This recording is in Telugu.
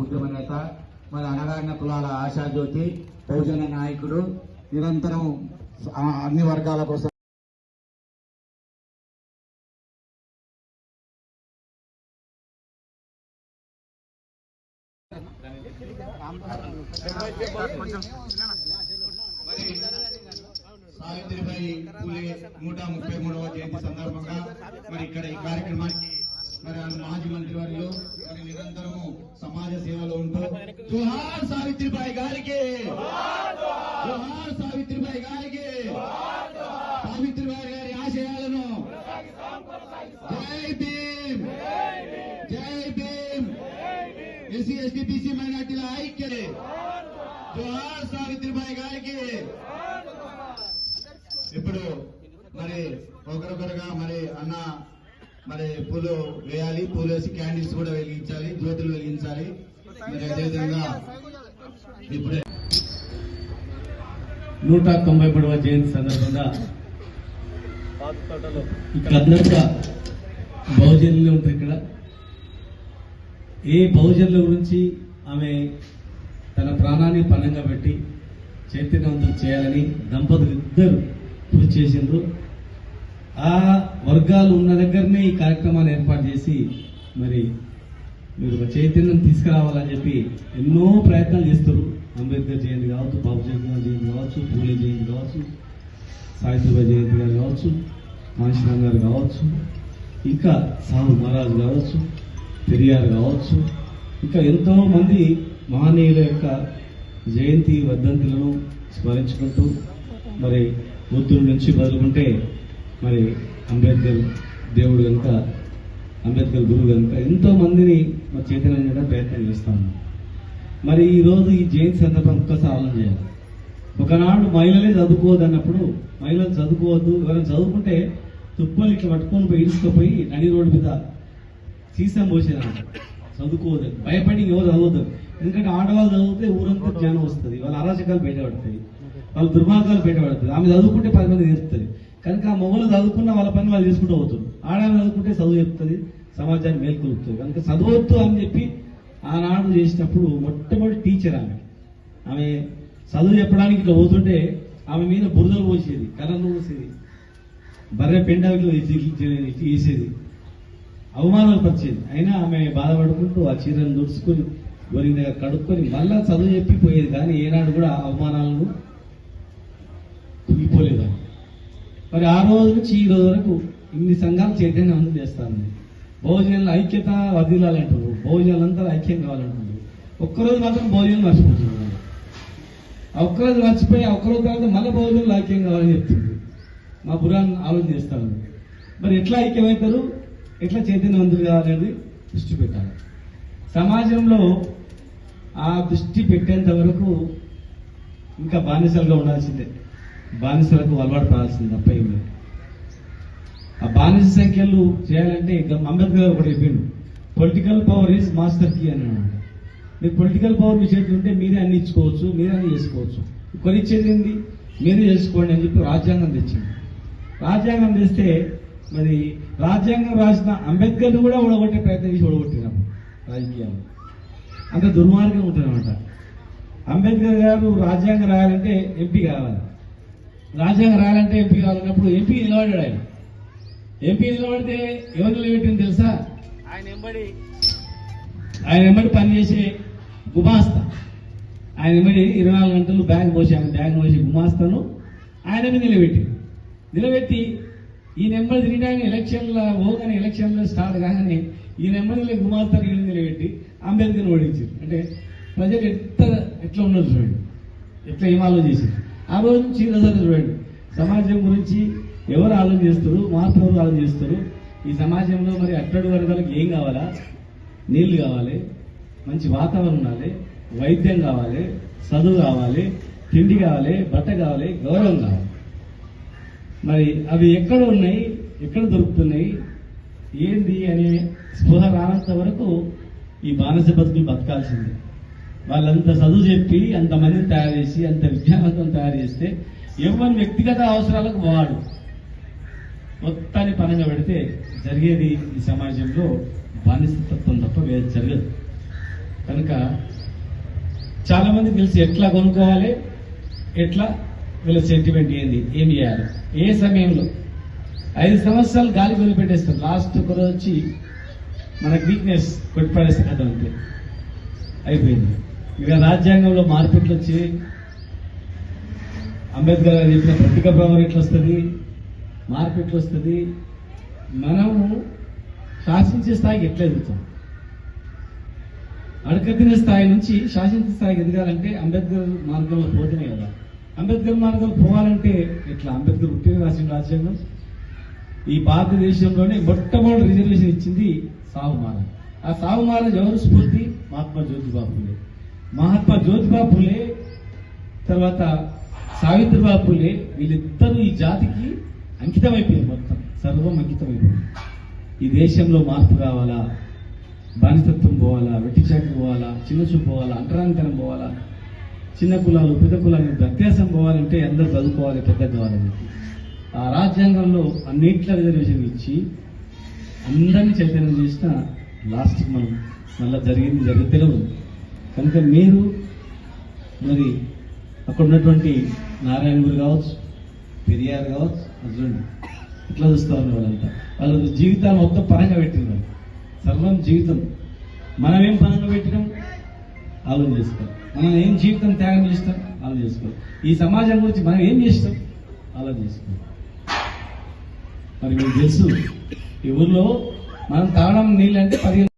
ఉద్యమ నేత మన అనగారిన కులాల ఆశాజ్యోతి బహుజన నాయకుడు నిరంతరం అన్ని వర్గాల కోసం సావిత్రిబాయి పూలే నూట ముప్పై మూడవ జయంతి సందర్భంగా మరి ఇక్కడ ఈ కార్యక్రమానికి మరి ఆమె మాజీ మంత్రి వారిలో మరి నిరంతరము సమాజ సేవలో ఉంటూ జోహార్ సావిత్రిబాయి గారికి! జోహార్ సావిత్రిబాయి గారికి! సావిత్రిబాయి గారి ఆశయాలను జై భీమ్! జై భీమ్! ఎస్సీ ఎస్టీ బీసీ మైనార్టీల ఐక్యత జుహార్ సావిత్రిబాయి గారికి! ఇప్పుడు మరి ఒకరొకరుగా మరి అన్న మరి పూలు వేయాలి పూలు వేసి క్యాండిల్స్ కూడా వెలిగించాలి జ్యోతులు వెలిగించాలి. మరి అదేవిధంగా ఇప్పుడే నూట తొంభై మూడవ జయంతి సందర్భంగా ఇక్కడంతా బహుజనులు ఉంటారు ఇక్కడ. ఏ బహుజనుల గురించి ఆమె తన ప్రాణాన్ని పణంగా పెట్టి చైతన్యవంతం చేయాలని దంపతులు ఇద్దరు కృషి చేసిండ్రు. ఆ వర్గాలు ఉన్న దగ్గరనే ఈ కార్యక్రమాలు ఏర్పాటు చేసి మరి మీరు ఒక చైతన్యం తీసుకురావాలని చెప్పి ఎన్నో ప్రయత్నాలు చేస్తారు అంబేద్కర్ జయంతి కావచ్చు బాబు జగన్ జయంతి కావచ్చు పూలే జయంతి కావచ్చు సావిత్రిబాయి జయంతి గారు కావచ్చు కాంశీరామ్ గారు కావచ్చు ఇంకా సాహు మహారాజు కావచ్చు పెరియార్ కావచ్చు ఇంకా ఎంతో మంది మహనీయుల యొక్క జయంతి వర్ధంతులను స్మరించుకుంటూ మరి బుద్ధుడి నుంచి బదులుకుంటే మరి అంబేద్కర్ దేవుడు కనుక అంబేద్కర్ గురువు కనుక ఎంతో మందిని మరి చైతన్యం చేయడం ప్రయత్నం చేస్తాను మరి ఈరోజు ఈ జయంతి సందర్భం ఒక్కసారి ఆలోచన చేయాలి ఒకనాడు మహిళలే చదువుకోవద్దు అన్నప్పుడు మహిళలు చదువుకోవద్దు ఎవరైనా చదువుకుంటే తుప్పలు ఇట్లా పట్టుకొని పోయి ఇడుచుకుపోయి నడి రోడ్డు మీద సీసం పోసేదాన్ని చదువుకోవద్దు. భయపడి ఎవరు చదవద్దు. ఎందుకంటే ఆడవాళ్ళు చదివితే ఊరంతా జ్ఞానం వస్తుంది. వాళ్ళ అరాచకాలు బయటపడతాయి. వాళ్ళ దుర్మార్గాలు బయటపడుతుంది ఆమె చదువుకుంటే పది మంది నేర్పుతుంది కనుక ఆ మొగలు చదువుకున్న వాళ్ళ పని వాళ్ళు చేసుకుంటూ పోతుంది ఆడవాళ్ళు చదువుకుంటే చదువు చెప్తుంది సమాజాన్ని మేల్కొలుపుతుంది. కనుక చదవద్దు అని చెప్పి ఆనాడు చేసినప్పుడు మొట్టమొదటి టీచర్ ఆమె. ఆమె చదువు చెప్పడానికి ఇట్లా పోతుంటే ఆమె మీద బురదలు పోసేది కలర్లు పోసేది బర్రె పెండవిలో వేసేది అవమానాలు పరిచేది. అయినా ఆమె బాధపడుకుంటూ ఆ చీరను దుడుచుకొని గోరి దగ్గర కడుక్కొని మళ్ళా చదువు చెప్పి పోయేది. కానీ ఏనాడు కూడా అవమానాలను కుంగిపోలేదు ఆమె. మరి ఆ రోజు నుంచి ఈ రోజు వరకు ఇన్ని సంఘాలు చైతన్యవంతం చేస్తాను? బహుజనుల ఐక్యత వదిలాలంటారు భోజనాలంతా ఐక్యం కావాలంటారు ఒక్కరోజు మాత్రం భోజనం మర్చిపోతున్నారు ఒక్కరోజు మర్చిపోయి ఒక్కరోజు తర్వాత మళ్ళీ బహుజనులు ఐక్యం కావాలని చెప్తుంది మా పురాణం ఆలోచన చేస్తాను. మరి ఎట్లా ఐక్యమవుతారు? ఎట్లా చైతన్యవంతులు కావాలనేది దృష్టి పెట్టాలి. సమాజంలో ఆ దృష్టి పెట్టేంత వరకు ఇంకా బానిసలుగా ఉండాల్సిందే. బానిసలకు అలవాటు పడాల్సింది తప్ప ఏం లేదు. ఆ బానిస సంఖ్యలు చేయాలంటే అంబేద్కర్ గారు ఒకటి చెప్పిండు political power is master key అని అన్నాడు. మీకు పొలిటికల్ పవర్ మీ చేతి ఉంటే మీరే అన్ని ఇచ్చుకోవచ్చు మీరే అన్ని చేసుకోవచ్చు. కొనిచ్చేది ఏంది? మీరే చేసుకోండి అని చెప్పి రాజ్యాంగం తెచ్చింది. రాజ్యాంగం తెస్తే మరి రాజ్యాంగం రాసిన అంబేద్కర్ని కూడా ఓడగొట్టే ప్రయత్నం చేసి ఓడగొట్టినాము రాజకీయాలు. అంత దుర్మార్గం ఉంటుందన్నమాట. అంబేద్కర్ గారు రాజ్యాంగం రాయాలంటే ఎంపీ కావాలి. రాజ్యాంగం రాయాలంటే ఎంపీ కావాలన్నప్పుడు ఎంపీ నిలబడ్డాడు ఆయన. ఎంపీ నిలబడితే ఎవరు నిలబెట్టింది తెలుసా? ఆయన ఎంబడి. ఆయన వెంబడి పనిచేసే గుమాస్తా. ఆయన వెంబడి ఇరవై నాలుగు గంటలు బ్యాగ్ పోసి ఆయన బ్యాగ్ పోసి గుమాస్తాను. ఆయన మీద నిలబెట్టి నిలబెట్టి ఈ నెంబర్ తినడానికి ఎలక్షన్ల పోగానే ఎలక్షన్లో స్టార్ట్ కాగానే ఈ నెంబర్ గుమాస్తాను వీళ్ళు నిలబెట్టి అంబేద్కర్ ఓడించారు అంటే ప్రజలు ఎట్లా ఎట్లా ఉన్నారు చూడండి. ఎట్లా ఏం ఆలోచన చేశారు ఆ రోజు నుంచి ఈరోజు చూడండి. సమాజం గురించి ఎవరు ఆలోచన చేస్తారు? మార్పు ఎవరు ఆలోచన చేస్తారు? ఈ సమాజంలో మరి అట్టడు వర్గాలకు ఏం కావాలా? నీళ్ళు కావాలి మంచి వాతావరణం ఉండాలి వైద్యం కావాలి చదువు కావాలి తిండి కావాలి బట్ట కావాలి గౌరవం కావాలి. మరి అవి ఎక్కడ ఉన్నాయి? ఎక్కడ దొరుకుతున్నాయి? ఏంది అనే స్పృహ రానంత వరకు ఈ బానిస బతుకులు బతకాల్సిందే. వాళ్ళంత చదువు చెప్పి అంతమందిని తయారు చేసి అంత విద్యావంతం తయారు చేస్తే ఎవరి వ్యక్తిగత అవసరాలకు వాడు. మొత్తాన్ని పనంగా పెడితే జరిగేది ఈ సమాజంలో బానిసతత్వం తప్ప వేరే జరగదు. కనుక చాలామంది తెలిసి ఎట్లా కొనుక్కోవాలి ఎట్లా వీళ్ళ సెంటిమెంట్ ఏంది ఏం చేయాలి ఏ సమయంలో? ఐదు సంవత్సరాలు గాలి వదిలిపెట్టేస్తారు. లాస్ట్ ఒక రోజు వచ్చి మనకు వీక్నెస్ కొట్టిపడేస్తారు కదా అంతే. అయిపోయింది. ఇక రాజ్యాంగంలో మార్పులు వచ్చి అంబేద్కర్ గారు చెప్పిన ప్రతిక ప్రభావం ఎట్లా వస్తుంది? మార్పు ఎట్లా వస్తుంది. మనము శాసించే స్థాయికి ఎట్లా ఎదుగుతాం? అడకతిన స్థాయి నుంచి శాసించే స్థాయికి ఎదగాలంటే అంబేద్కర్ మార్గంలో పోతేనే కదా. అంబేద్కర్ మార్గంలో పోవాలంటే ఎట్లా? అంబేద్కర్ పుట్టిన రాసిన రాజ్యాంగం. ఈ భారతదేశంలోనే మొట్టమొదటి రిజర్వేషన్ ఇచ్చింది సాహుమార ఆ సాహుమార ఎవరు స్ఫూర్తి? మహాత్మా జ్యోతిబాబు మహాత్మా జ్యోతిబా పులే తర్వాత సావిత్రిబా పులే వీళ్ళిద్దరూ ఈ జాతికి అంకితం మొత్తం. సర్వం అంకితం అయిపోయింది ఈ దేశంలో మార్పు కావాలా? బానిసత్వం పోవాలా? వెట్టి పోవాలా? చిన్న చూపు పోవాలా? అంటరానితనం పోవాలా? చిన్న కులాలు పెద్ద కులాలు వ్యత్యాసం పోవాలంటే అందరూ చదువుకోవాలి పెద్ద కావాలని ఆ రాజ్యాంగంలో అన్నింటిలో రిజర్వేషన్ ఇచ్చి అందరినీ చైతన్యం చేసిన లాస్ట్కి మనం మళ్ళీ జరిగింది జరిగితే ఉంది. కనుక మీరు మరి అక్కడ ఉన్నటువంటి నారాయణ గురు కావచ్చు పెరియార్ కావచ్చు అర్జునుడు ఇట్లా చూస్తూ ఉన్నారు వాళ్ళంతా వాళ్ళ జీవితాలు మొత్తం పరంగా పెట్టినారు. సర్వం జీవితం. మనం ఏం పరంగా పెట్టినాం? ఆలోచన చేసుకోవాలి. మనం ఏం జీవితం త్యాగం చేస్తాం? ఆలోచన చేసుకోవాలి. ఈ సమాజం గురించి మనం ఏం చేస్తాం? ఆలోచన చేసుకోవాలి. మరి మీకు తెలుసు ఈ ఊర్లో మనం తాగడం నీళ్ళు అంటే పదిహేను